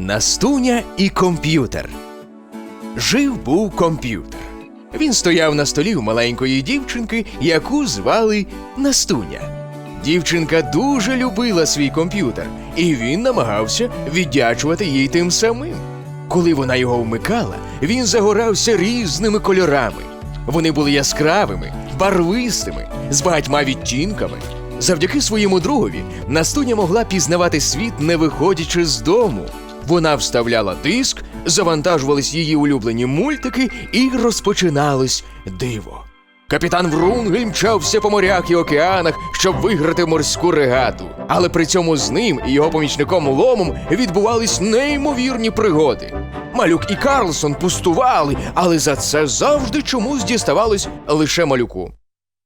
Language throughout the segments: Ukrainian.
Настуня і комп'ютер. Жив був комп'ютер. Він стояв на столі у маленької дівчинки, яку звали Настуня. Дівчинка дуже любила свій комп'ютер, і він намагався віддячувати їй тим самим. Коли вона його вмикала, він загорався різними кольорами. Вони були яскравими, барвистими, з багатьма відтінками. Завдяки своєму другові Настуня могла пізнавати світ, не виходячи з дому. Вона вставляла диск, завантажувались її улюблені мультики, і розпочиналось диво. Капітан Врунгель мчався по морях і океанах, щоб виграти морську регату. Але при цьому з ним і його помічником Ломом відбувались неймовірні пригоди. Малюк і Карлсон пустували, але за це завжди чомусь діставалось лише малюку.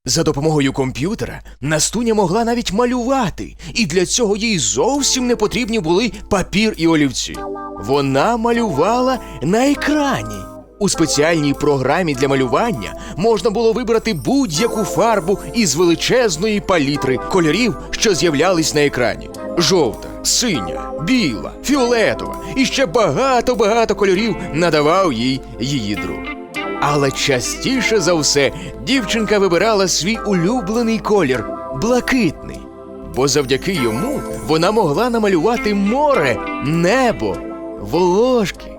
За допомогою комп'ютера Настуня могла навіть малювати, і для цього їй зовсім не потрібні були папір і олівці. Вона малювала на екрані. У спеціальній програмі для малювання можна було вибрати будь-яку фарбу із величезної палітри кольорів, що з'являлись на екрані: жовта, синя, біла, фіолетова і ще багато-багато кольорів надавав їй її друг. Але частіше за все дівчинка вибирала свій улюблений колір блакитний, бо завдяки йому вона могла намалювати море, небо, волошки.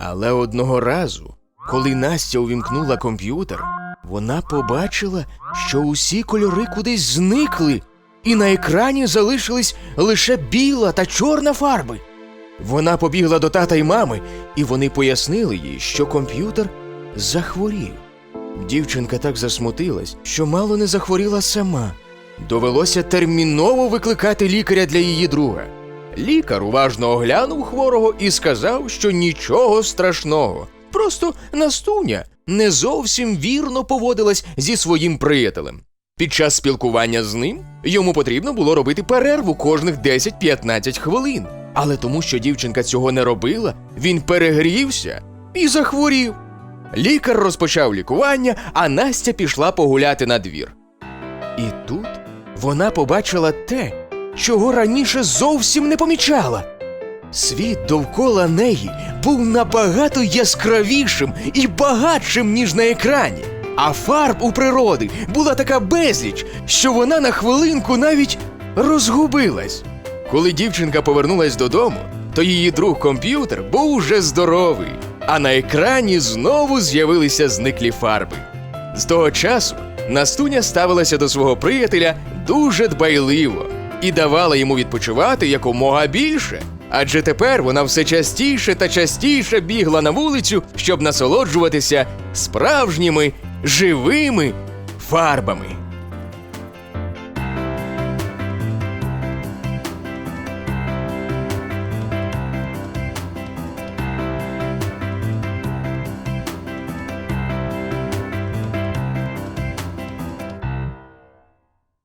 Але одного разу, коли Настя увімкнула комп'ютер, вона побачила, що усі кольори кудись зникли, і на екрані залишились лише біла та чорна фарби. Вона побігла до тата й мами, і вони пояснили їй, що комп'ютер захворів. Дівчинка так засмутилась, що мало не захворіла сама. Довелося терміново викликати лікаря для її друга. Лікар уважно оглянув хворого і сказав, що нічого страшного. Просто Настуня не зовсім вірно поводилась зі своїм приятелем. Під час спілкування з ним йому потрібно було робити перерву кожних 10-15 хвилин. Але тому, що дівчинка цього не робила, він перегрівся і захворів. Лікар розпочав лікування, а Настя пішла погуляти на двір. І тут вона побачила те, чого раніше зовсім не помічала. Світ довкола неї був набагато яскравішим і багатшим, ніж на екрані. А фарб у природи була така безліч, що вона на хвилинку навіть розгубилась. Коли дівчинка повернулась додому, то її друг комп'ютер був уже здоровий, а на екрані знову з'явилися зниклі фарби. З того часу Настуня ставилася до свого приятеля дуже дбайливо і давала йому відпочивати якомога більше. Адже тепер вона все частіше та частіше бігла на вулицю, щоб насолоджуватися справжніми живими фарбами.